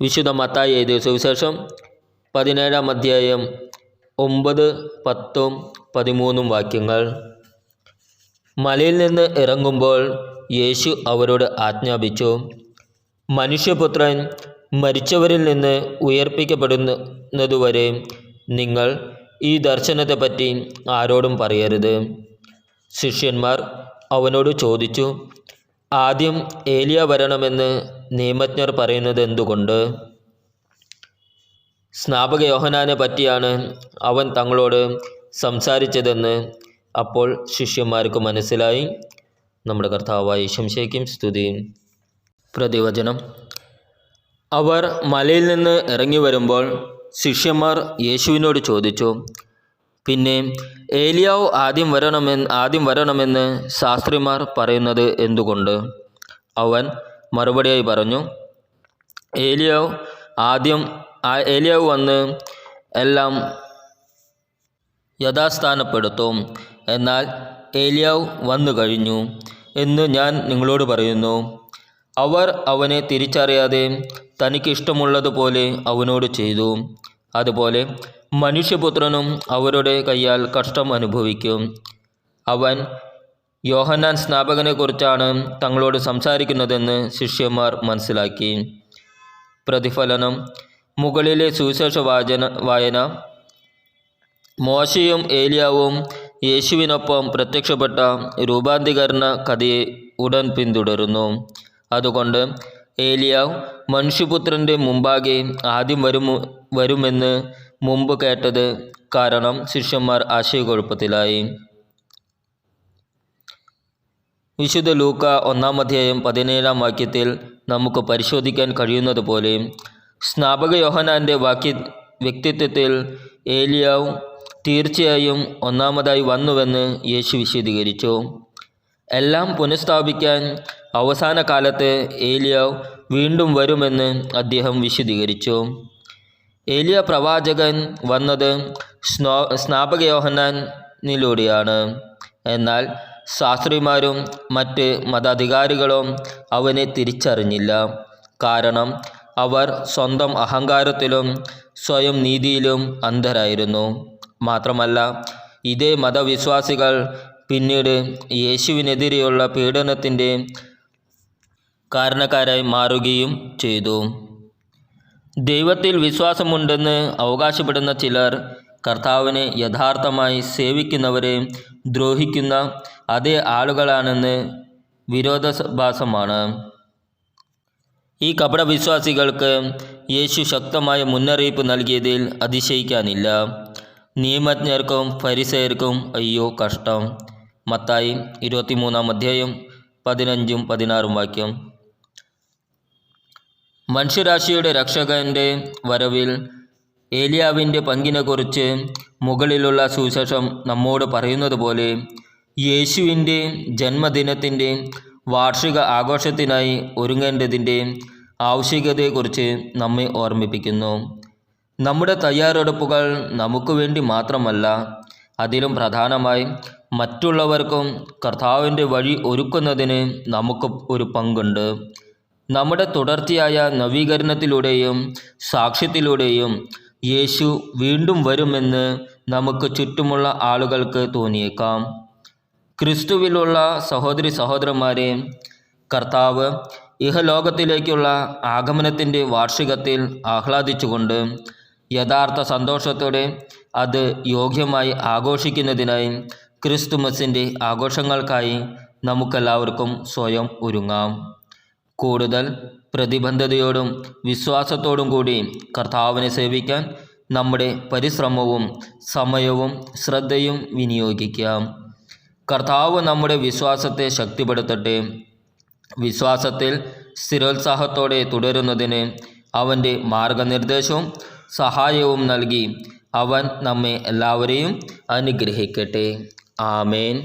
വിശുദ്ധ മത്തായി എഴുതിയ സുവിശേഷം പതിനേഴാം അധ്യായം ഒമ്പത് പത്തും പതിമൂന്നും വാക്യങ്ങൾ. മലയിൽ നിന്ന് ഇറങ്ങുമ്പോൾ യേശു അവരോട് ആജ്ഞാപിച്ചു മനുഷ്യപുത്രൻ മരിച്ചവരിൽ നിന്ന് ഉയർപ്പിക്കപ്പെടുന്നതുവരെ നിങ്ങൾ ഈ ദർശനത്തെപ്പറ്റി ആരോടും പറയരുത്. ശിഷ്യന്മാർ അവനോട് ചോദിച്ചു ആദ്യം ഏലിയ വരണമെന്ന് നിയമജ്ഞർ പറയുന്നത് എന്തുകൊണ്ട്? സ്നാപക യോഹനാനെ പറ്റിയാണ് അവൻ തങ്ങളോട് സംസാരിച്ചതെന്ന് അപ്പോൾ ശിഷ്യന്മാർക്ക് മനസ്സിലായി. നമ്മുടെ കർത്താവായ ശംശയ്ക്കും സ്തുതിയും. പ്രതിവചനം. അവർ മലയിൽ നിന്ന് ഇറങ്ങി വരുമ്പോൾ ശിഷ്യന്മാർ യേശുവിനോട് ചോദിച്ചു പിന്നെ ഏലിയാവ് ആദ്യം വരണമെന്ന് ആദ്യം വരണമെന്ന് ശാസ്ത്രിമാർ പറയുന്നത് എന്തുകൊണ്ട്? അവൻ മറുപടിയായി പറഞ്ഞു ഏലിയാവ് ആദ്യം ആ ഏലിയാവ് വന്ന് എല്ലാം യഥാസ്ഥാനപ്പെടുത്തും. എന്നാൽ ഏലിയാവ് വന്നു കഴിഞ്ഞു എന്ന് ഞാൻ നിങ്ങളോട് പറയുന്നു. അവർ അവനെ തിരിച്ചറിയാതെ തനിക്കിഷ്ടമുള്ളതുപോലെ അവനോട് ചെയ്തു. അതുപോലെ മനുഷ്യപുത്രനും അവരുടെ കയ്യാൽ കഷ്ടം അനുഭവിക്കും. അവൻ യോഹന്നാൻ സ്നാപകനെക്കുറിച്ചാണ് തങ്ങളോട് സംസാരിക്കുന്നതെന്ന് ശിഷ്യന്മാർ മനസ്സിലാക്കി. പ്രതിഫലനം മുകളിലെ സുവിശേഷ വാചന വായന. മോശയും ഏലിയാവും യേശുവിനൊപ്പം പ്രത്യക്ഷപ്പെട്ട രൂപാന്തികരണ കഥയെ ഉടൻ പിന്തുടരുന്നു. അതുകൊണ്ട് ഏലിയാവ് മനുഷ്യപുത്രന്റെ മുമ്പാകെ ആദ്യം വരും വരുമെന്ന് മുമ്പ് കേട്ടത് കാരണം ശിഷ്യന്മാർ ആശയക്കുഴപ്പത്തിലായി. വിശുദ്ധ ലൂക്ക ഒന്നാം അധ്യായം പതിനേഴാം വാക്യത്തിൽ നമുക്ക് പരിശോധിക്കാൻ കഴിയുന്നത് പോലെ സ്നാപക യോഹനാന്റെ വാക്യ വ്യക്തിത്വത്തിൽ ഏലിയാവ് തീർച്ചയായും ഒന്നാമതായി വന്നുവെന്ന് യേശു വിശദീകരിച്ചു. എല്ലാം പുനഃസ്ഥാപിക്കാൻ അവസാന കാലത്ത് ഏലിയാവ് വീണ്ടും വരുമെന്ന് അദ്ദേഹം വിശദീകരിച്ചു. ഏലിയ പ്രവാചകൻ വന്നത് സ്നോ സ്നാപക യോഹന്നാനിലൂടെയാണ്. എന്നാൽ ശാസ്ത്രിമാരും മറ്റ് മതാധികാരികളും അവനെ തിരിച്ചറിഞ്ഞില്ല. കാരണം അവർ സ്വന്തം അഹങ്കാരത്തിലും സ്വയം നീതിയിലും അന്ധരായിരുന്നു. മാത്രമല്ല ഇതേ മതവിശ്വാസികൾ പിന്നീട് യേശുവിനെതിരെയുള്ള പീഡനത്തിന്റെ കാരണക്കാരായി മാറുകയും ചെയ്തു. ദൈവത്തിൽ വിശ്വാസമുണ്ടെന്ന് അവകാശപ്പെടുന്ന ചിലർ കർത്താവിനെ യഥാർത്ഥമായി സേവിക്കുന്നവരെ ദ്രോഹിക്കുന്ന അതേ ആളുകളാണെന്ന് വിരോധാഭാസമാണ്. ഈ കപട വിശ്വാസികൾക്ക് യേശു ശക്തമായ മുന്നറിയിപ്പ് നൽകിയതിൽ അതിശയിക്കാനില്ല. നിയമജ്ഞർക്കും ഫരിസയർക്കും അയ്യോ കഷ്ടം. മത്തായി ഇരുപത്തിമൂന്നാം അധ്യായം പതിനഞ്ചും പതിനാറും വാക്യം. മനുഷ്യരാശിയുടെ രക്ഷകന്റെ വരവിൽ ഏലിയാവിന്റെ പങ്കിനെക്കുറിച്ച് മുകളിലുള്ള സുവിശേഷം നമ്മോട് പറയുന്നത് പോലെ യേശുവിന്റെ ജന്മദിനത്തിന്റെ വാർഷിക ആഘോഷത്തിനായി ഒരുങ്ങേണ്ടതിന്റെ ആവശ്യകതയെക്കുറിച്ച് നമ്മെ ഓർമ്മിപ്പിക്കുന്നു. നമ്മുടെ തയ്യാറെടുപ്പുകൾ നമുക്ക് വേണ്ടി മാത്രമല്ല അതിലും പ്രധാനമായി മറ്റുള്ളവർക്കും കർത്താവിന്റെ വഴി ഒരുക്കുന്നതിന് നമുക്ക് ഒരു പങ്കുണ്ട്. നമ്മുടെ തുടർച്ചയായ നവീകരണത്തിലൂടെയും സാക്ഷ്യത്തിലൂടെയും യേശു വീണ്ടും വരുമെന്ന് നമുക്ക് ചുറ്റുമുള്ള ആളുകൾക്ക് തോന്നിയേക്കാം. ക്രിസ്തുവിലുള്ള സഹോദരി സഹോദരന്മാരെ കർത്താവ് ഇഹലോകത്തിലേക്കുള്ള ആഗമനത്തിന്റെ വാർഷികത്തിൽ ആഹ്ലാദിച്ചുകൊണ്ട് യഥാർത്ഥ സന്തോഷത്തോടെ അത് യോഗ്യമായി ആഘോഷിക്കുന്നതിനായി ക്രിസ്തുമസിന്റെ ആഘോഷങ്ങൾക്കായി നമുക്കെല്ലാവർക്കും സ്വയം ഒരുങ്ങാം. കൂടുതൽ പ്രതിബദ്ധതയോടും വിശ്വാസത്തോടും കൂടി കർത്താവിനെ സേവിക്കാൻ നമ്മുടെ പരിശ്രമവും സമയവും ശ്രദ്ധയും വിനിയോഗിക്കാം. കർത്താവ് നമ്മുടെ വിശ്വാസത്തെ ശക്തിപ്പെടുത്തട്ടെ. വിശ്വാസത്തിൽ സ്ഥിരോത്സാഹത്തോടെ തുടരുന്നതിന് അവന്റെ മാർഗനിർദ്ദേശവും സഹായവും നൽകി അവൻ നമ്മെ എല്ലാവരെയും അനുഗ്രഹിക്കട്ടെ. ആമേൻ.